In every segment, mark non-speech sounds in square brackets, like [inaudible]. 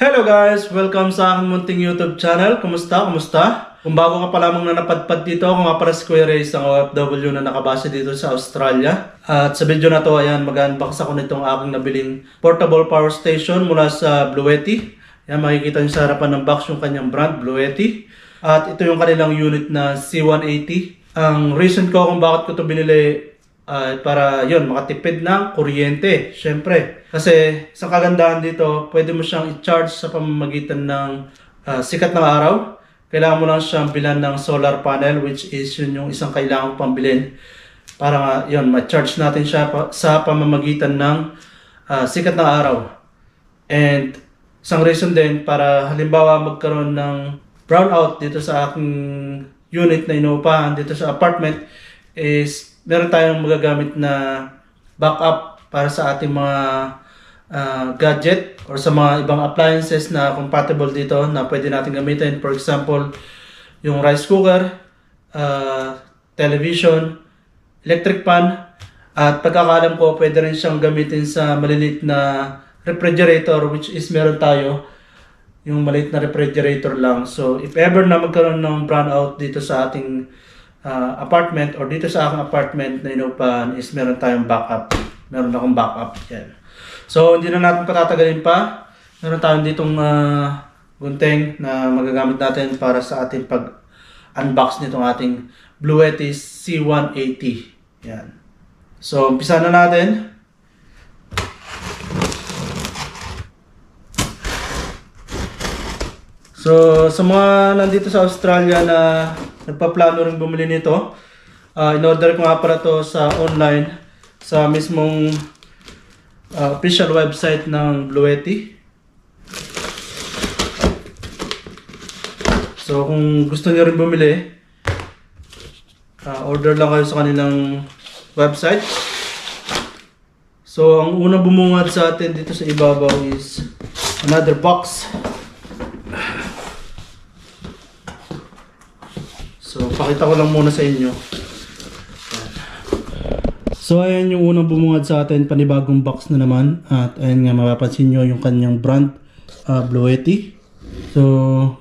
Hello guys! Welcome sa aking munting YouTube channel. Kumusta? Kumusta? Kung bago ka pa lamang na napadpad dito, ako nga para si Kuya Ray, isang OFW na nakabase dito sa Australia. At sa video na to, ayan, mag-unbox ako nitong aking nabiling portable power station mula sa Bluetti. Ayan, makikita nyo sa harapan ng box yung kanyang brand, Bluetti. At ito yung kanilang unit na C180. Ang reason ko kung bakit ko to binili ay para yon makatipid ng kuryente, syempre. Kasi sa kagandahan dito, pwede mo siyang i-charge sa pamamagitan ng ah, sikat ng araw. Kailangan mo lang siyang bilan ng solar panel which is yun yung isang kailangan pang bilhin para nga yun, ma-charge natin siya pa- sa pamamagitan ng ah, sikat ng araw. And isang reason din para halimbawa magkaroon ng brownout dito sa aking unit na inuupahan dito sa apartment is meron tayong magagamit na backup para sa ating mga ah, gadget or sa mga ibang appliances na compatible dito na pwede natin gamitin. For example, yung rice cooker, ah, television, electric pan, at pagkakalam ko, pwede rin siyang gamitin sa malilit na refrigerator which is meron tayo yung maliit na refrigerator lang. So, if ever na magkaroon ng brownout dito sa ating ah, apartment or dito sa aking apartment na inupahan is meron tayong backup. Meron akong backup. Yan. So, hindi na natin patatagalin pa. Meron tayong ditong ah, gunting na magagamit natin para sa ating pag-unbox nitong ating Bluetti C180. Yan. So, umpisa na natin. So, sa mga nandito sa Australia na nagpaplano rin bumili nito, ah, in-order ko nga pala to sa online sa mismong ah, official website ng Bluetti. So, kung gusto niyo rin bumili, ah, order lang kayo sa kanilang website. So, ang unang bumungad sa atin dito sa ibabaw is another box. So, pakita ko lang muna sa inyo. So, ayan yung unang bumungad sa atin, panibagong box na naman. At ayan nga, mapapansin nyo yung kanyang brand, uh, Bluetti. So,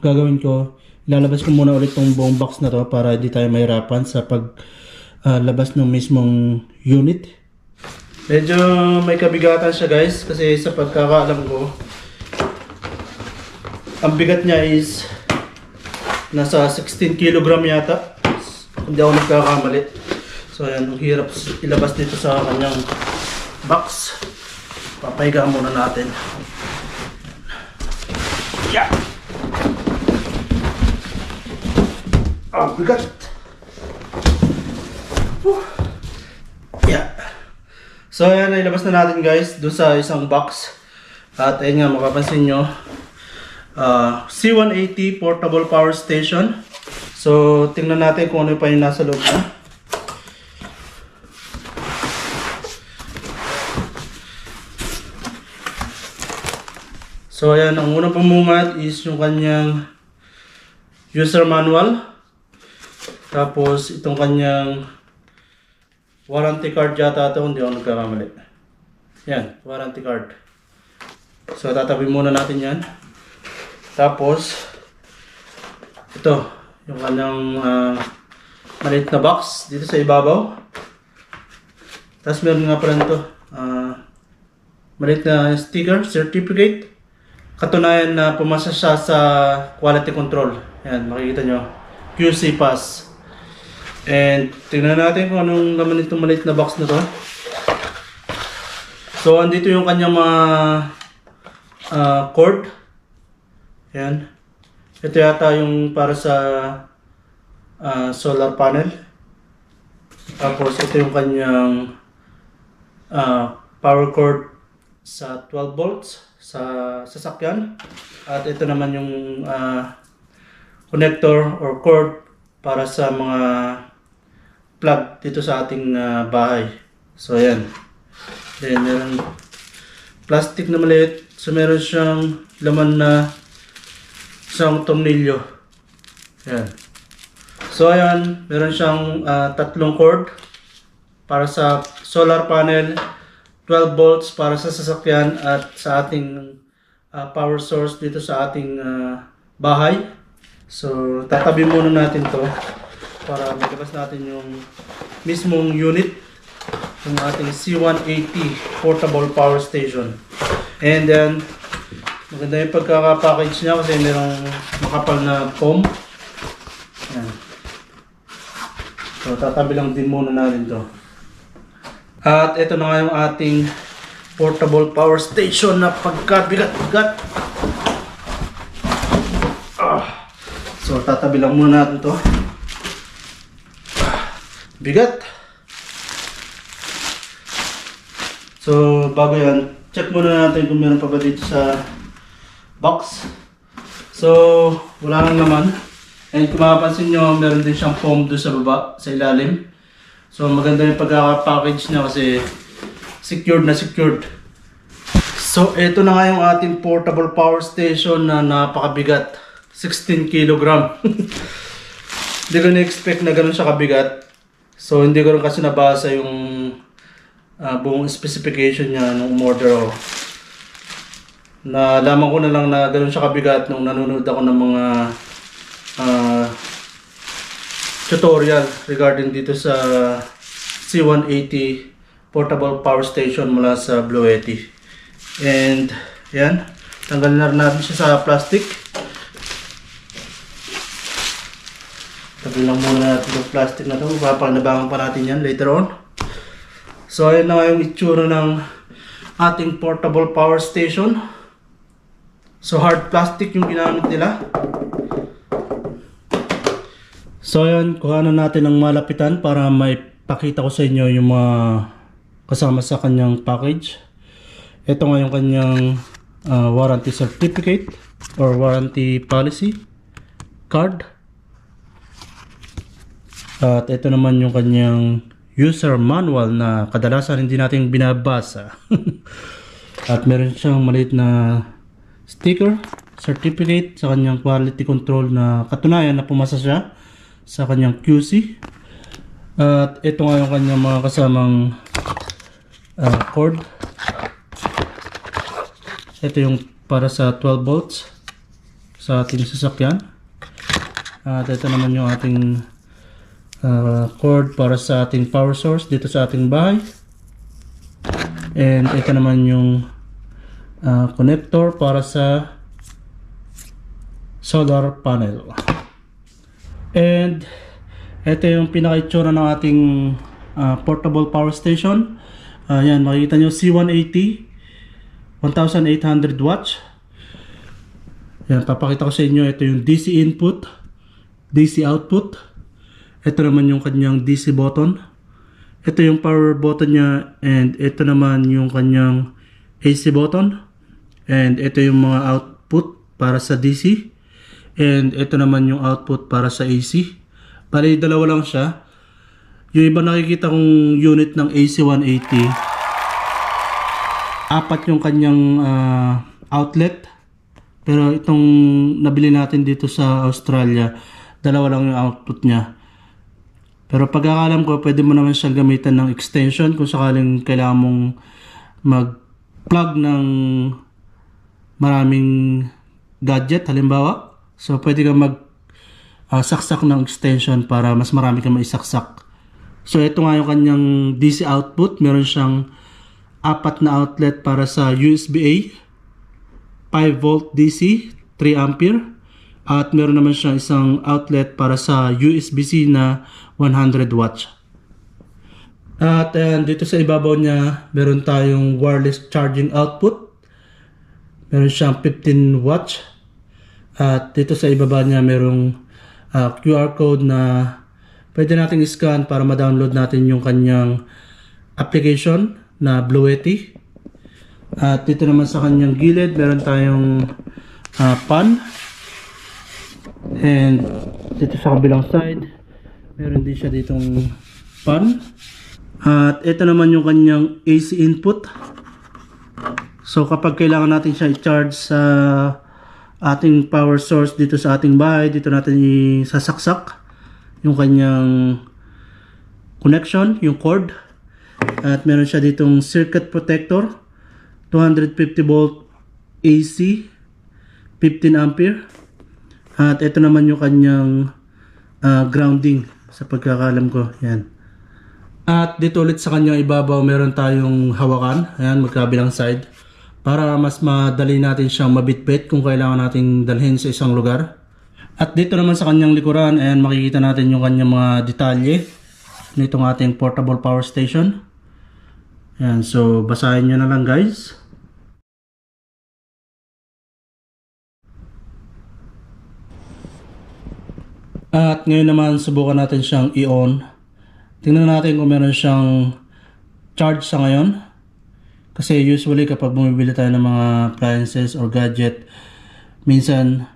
gagawin ko, ilalabas ko muna ulit tong buong box na to para hindi tayo mahirapan sa paglabas ng mismong unit. Medyo may kabigatan siya guys, kasi sa pagkakaalam ko, ang bigat niya is nasa 16 kilogram yata. Hindi ako nagkakamali. So ayan, ang hirap ilabas dito sa kanyang box. Papahiga muna natin. Yeah! Ang bigat! Whew. Yeah. So ayan, nailabas na natin guys doon sa isang box. At ayun nga, mapapansin nyo, uh, C180 portable power station. So, tingnan natin kung ano pa yung nasa loob na. So, ayan, ang unang pamungad is yung kanyang user manual. Tapos, itong kanyang warranty card yata ito, hindi ako nagkakamali. Yan, warranty card. So, tatabi muna natin yan. Tapos, ito, yung kanyang ah, maliit na box dito sa ibabaw. Tapos meron nga pala nito, ah, maliit na sticker, certificate. Katunayan na pumasa siya sa quality control. Yan, makikita nyo. QC pass. And tingnan natin kung anong laman itong maliit na box na to. So, andito yung kanyang mga ah, cord. Yan. Ito yata yung para sa ah, solar panel. Tapos ito yung kanyang ah, power cord sa 12 volts sa sasakyan. At ito naman yung ah, connector or cord para sa mga plug dito sa ating ah, bahay. So ayan. Then meron plastic na maliit. So meron siyang laman na isang tornilyo. Yan. So ayan, meron siyang ah, tatlong cord para sa solar panel, 12 volts para sa sasakyan at sa ating ah, power source dito sa ating ah, bahay. So, tatabi muna natin to para maglabas natin yung mismong unit ng ating C180 portable power station. And then, maganda yung pagkaka-package niya kasi merong makapal na foam. Yan. So, tatabi lang din muna natin to. At ito na nga yung ating portable power station na pagkabigat-bigat. Ah. So, tatabi lang muna natin to. Ah. Bigat. So, bago yan, check muna natin kung meron pa ba dito sa box. So, wala lang naman. And kung mapapansin nyo, meron din siyang foam doon sa baba, sa ilalim. So, maganda yung pagkaka-package niya kasi secured na secured. So, ito na nga yung ating portable power station na napakabigat. 16 kilogram. [laughs] Hindi ko na-expect na ganun siya kabigat. So, hindi ko rin kasi nabasa yung ah, buong specification niya nung umorder ako. Nalaman ko na lang na ganun siya kabigat nung nanonood ako ng mga ah, tutorial regarding dito sa C180 portable power station mula sa Blue Yeti. And yan, tanggalin na natin siya sa plastic. Tabi lang muna natin yung plastic na to. Papanabangan pa natin yan later on. So ayun na nga yung itsura ng ating portable power station. So hard plastic yung ginamit nila. So ayun, kuhanan natin ng malapitan para may pakita ko sa inyo yung mga kasama sa kanyang package. Ito nga yung kanyang ah, warranty certificate or warranty policy card. At ito naman yung kanyang user manual na kadalasan hindi natin binabasa. [laughs] At meron siyang maliit na sticker, certificate sa kanyang quality control na katunayan na pumasa siya sa kanyang QC. At ito nga yung kanyang mga kasamang ah, cord. Ito yung para sa 12 volts sa ating sasakyan. At ito naman yung ating uh, cord para sa ating power source dito sa ating bahay. And ito naman yung uh, connector para sa solar panel. And ito yung pinaka-itsura ng ating uh, portable power station. Uh, yan, makikita nyo C180 1800 watts. Yan, papakita ko sa inyo. Ito yung DC input, DC output. Ito naman yung kanyang DC button. Ito yung power button niya and ito naman yung kanyang AC button. And ito yung mga output para sa DC. And ito naman yung output para sa AC. Bali, dalawa lang siya. Yung iba nakikita kong unit ng AC180, apat yung kanyang ah, outlet. Pero itong nabili natin dito sa Australia, dalawa lang yung output niya. Pero pagkakalam ko, pwede mo naman siyang gamitan ng extension kung sakaling kailangan mong mag-plug ng maraming gadget, halimbawa. So, pwede kang mag ah, saksak ng extension para mas marami kang maisaksak. So, ito nga yung kanyang DC output. Meron siyang apat na outlet para sa USB-A, 5 volt DC, 3 ampere, at meron naman siya isang outlet para sa USB-C na 100 watts. At ayan, dito sa ibabaw niya, meron tayong wireless charging output. Meron siyang 15 watts. At dito sa ibaba niya, merong ah, QR code na pwede nating scan para ma-download natin yung kanyang application na Blue Yeti. At dito naman sa kanyang gilid, meron tayong ah, pan. And dito sa kabilang side, meron din siya ditong pan. At ito naman yung kanyang AC input. So kapag kailangan natin siya i-charge sa ating power source dito sa ating bahay, dito natin isasaksak yung kanyang connection, yung cord. At meron siya ditong circuit protector, 250 volt AC 15 ampere. At ito naman yung kanyang ah, grounding sa pagkakalam ko. Yan. At dito ulit sa kanyang ibabaw meron tayong hawakan. Ayan magkabilang side para mas madali natin siyang mabitbit kung kailangan nating dalhin sa isang lugar at dito naman sa kanyang likuran ayan makikita natin yung kanyang mga detalye nitong ating portable power station ayan so basahin nyo na lang guys At ngayon naman subukan natin siyang i-on. Tingnan natin kung meron siyang charge sa ngayon. Kasi usually kapag bumibili tayo ng mga appliances or gadget, minsan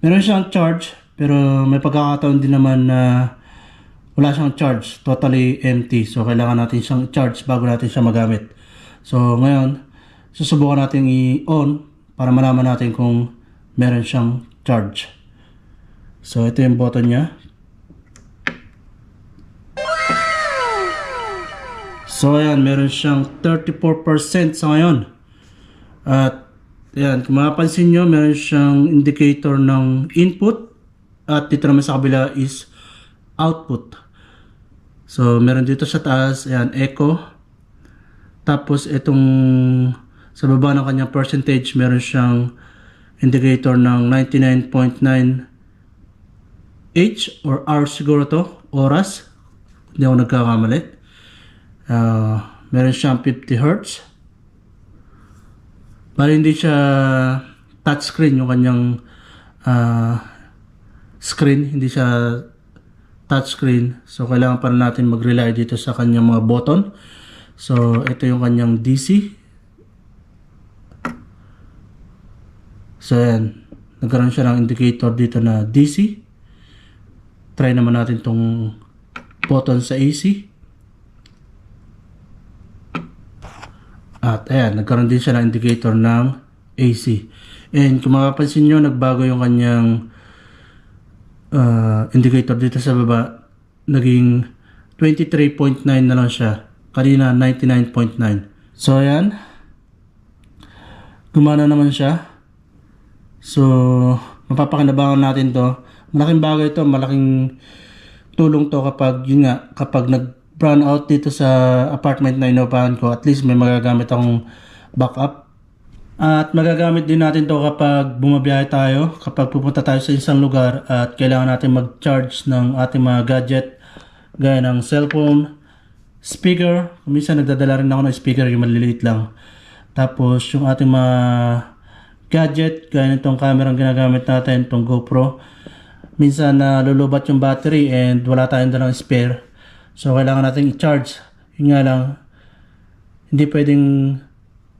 meron siyang charge pero may pagkakataon din naman na wala siyang charge, totally empty. So kailangan natin siyang charge bago natin siya magamit. So ngayon, susubukan natin i-on para malaman natin kung meron siyang charge. So, ito yung button niya. So, ayan, meron siyang 34% sa ngayon. At, ayan, kung mapapansin nyo, meron siyang indicator ng input. At dito naman sa kabila is output. So, meron dito sa taas, ayan, echo. Tapos, itong sa baba ng kanyang percentage, meron siyang indicator ng 99.9 H or R siguro to, oras. Hindi ako nagkakamali. Uh, meron siyang 50 Hz. Bali hindi siya touchscreen yung kanyang ah, screen. Hindi siya touchscreen. So, kailangan pa natin mag-rely dito sa kanyang mga button. So, ito yung kanyang DC. So, yan. Nagkaroon siya ng indicator dito na DC try naman natin tong button sa AC. At ayan, nagkaroon din siya ng indicator ng AC. And kung mapapansin nyo, nagbago yung kanyang uh, indicator dito sa baba. Naging 23.9 na lang siya. Kanina 99.9. So ayan. Gumana naman siya. So, mapapakinabangan natin to malaking bagay ito, malaking tulong to kapag yun nga, kapag nag brown out dito sa apartment na inupahan ko, at least may magagamit akong backup. At magagamit din natin to kapag bumabiyahe tayo, kapag pupunta tayo sa isang lugar at kailangan natin mag-charge ng ating mga gadget gaya ng cellphone, speaker, minsan nagdadala rin ako ng speaker yung maliliit lang. Tapos yung ating mga gadget, gaya nitong camera ginagamit natin, itong GoPro, minsan na lulubat yung battery and wala tayong dalang spare. So, kailangan natin i-charge. Yun nga lang, hindi pwedeng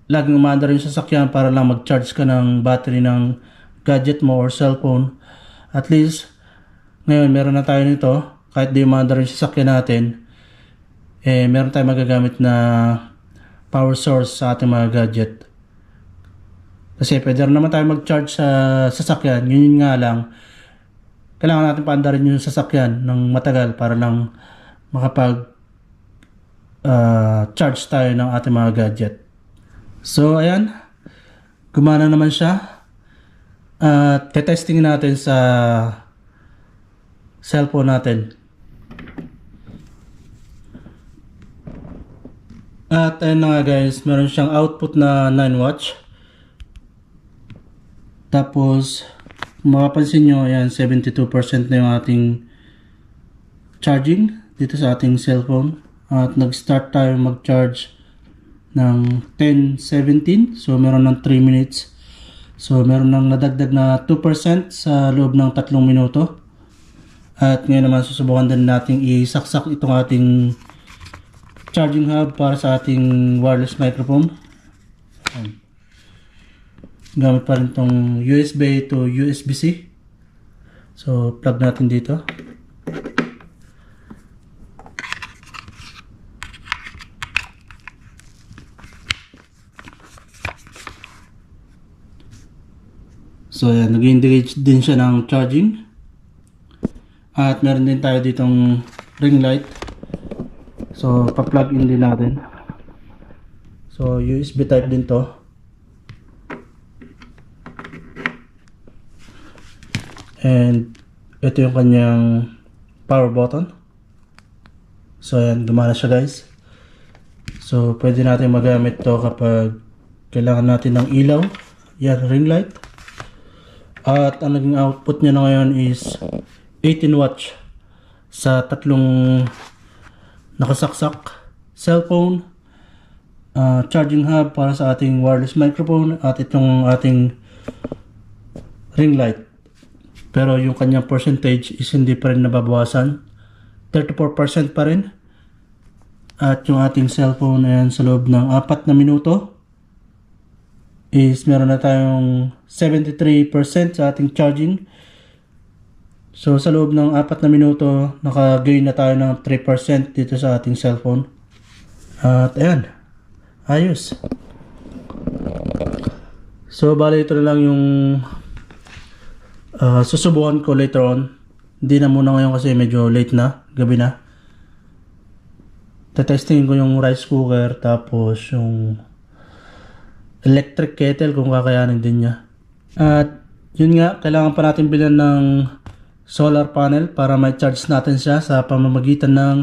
laging umandar yung sasakyan para lang mag-charge ka ng battery ng gadget mo or cellphone. At least, ngayon meron na tayo nito. Kahit di umandar yung sasakyan natin, eh, meron tayong magagamit na power source sa ating mga gadget. Kasi pwede rin naman tayo mag-charge sa sasakyan. Yun, yun nga lang, kailangan natin paandarin yung sasakyan ng matagal para lang makapag uh, charge tayo ng ating mga gadget. So, ayan. Gumana naman siya. At uh, testing natin sa cellphone natin. At ayun na nga guys, meron siyang output na 9 watts. Tapos, mapapansin nyo, ayan, 72% na yung ating charging dito sa ating cellphone. At nag-start tayo mag-charge ng 10.17. So, meron ng 3 minutes. So, meron ng nadagdag na 2% sa loob ng 3 minuto. At ngayon naman susubukan din natin isaksak itong ating charging hub para sa ating wireless microphone. Gamit pa rin tong USB to USB-C so plug natin dito So ayan, nag-engage din siya ng charging. At meron din tayo ditong ring light. So pa-plug in din natin. So USB type din to. And ito yung kanyang power button. So ayan, gumana siya guys. So pwede natin magamit to kapag kailangan natin ng ilaw. Yan, ring light. At ang naging output niya na ngayon is 18 watts sa tatlong nakasaksak cellphone, uh, charging hub para sa ating wireless microphone at itong ating ring light. Pero yung kanyang percentage is hindi pa rin nababawasan. 34% pa rin. At yung ating cellphone ayan sa loob ng apat na minuto is meron na tayong 73% sa ating charging. So sa loob ng apat na minuto, naka-gain na tayo ng 3% dito sa ating cellphone. At ayan, ayos. So bali ito na lang yung ah, susubukan ko later on. Hindi na muna ngayon kasi medyo late na, gabi na. Tetestingin ko yung rice cooker tapos yung electric kettle kung kakayanin din niya. At yun nga, kailangan pa natin bilhan ng solar panel para may charge natin siya sa pamamagitan ng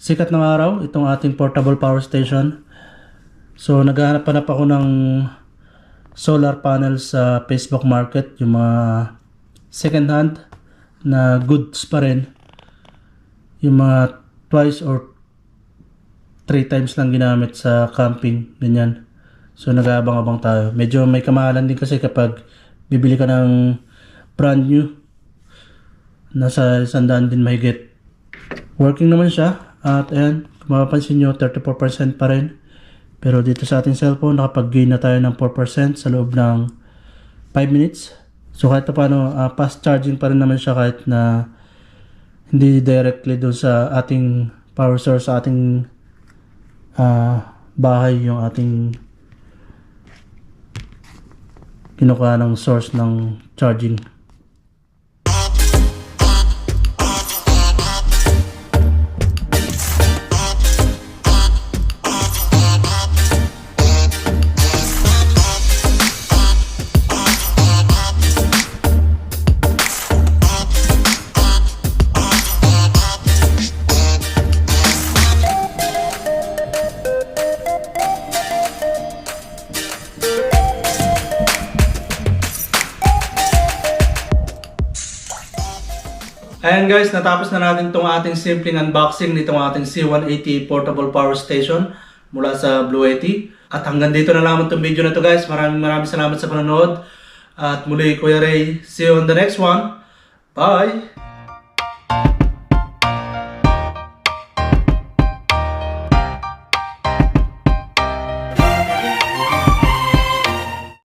sikat ng araw, itong ating portable power station. So naghahanap pa na ako ng solar panel sa Facebook Market, yung mga second hand na goods pa rin. Yung mga twice or three times lang ginamit sa camping, ganyan. So nag-aabang-abang tayo. Medyo may kamahalan din kasi kapag bibili ka ng brand new. Nasa sandaan din mahigit. Working naman siya. At ayan, kung mapapansin nyo, 34% pa rin. Pero dito sa ating cellphone, nakapag-gain na tayo ng 4% sa loob ng 5 minutes. So kahit pa paano, ah, fast charging pa rin naman siya kahit na hindi directly doon sa ating power source, sa ating ah, bahay, yung ating kinukuha ng source ng charging. Ayan guys, natapos na natin itong ating simpleng unboxing nitong ating C180 Portable Power Station mula sa Blue 80. At hanggang dito na lamang itong video na to guys. Maraming maraming salamat sa panonood. At muli Kuya Ray, see you on the next one. Bye!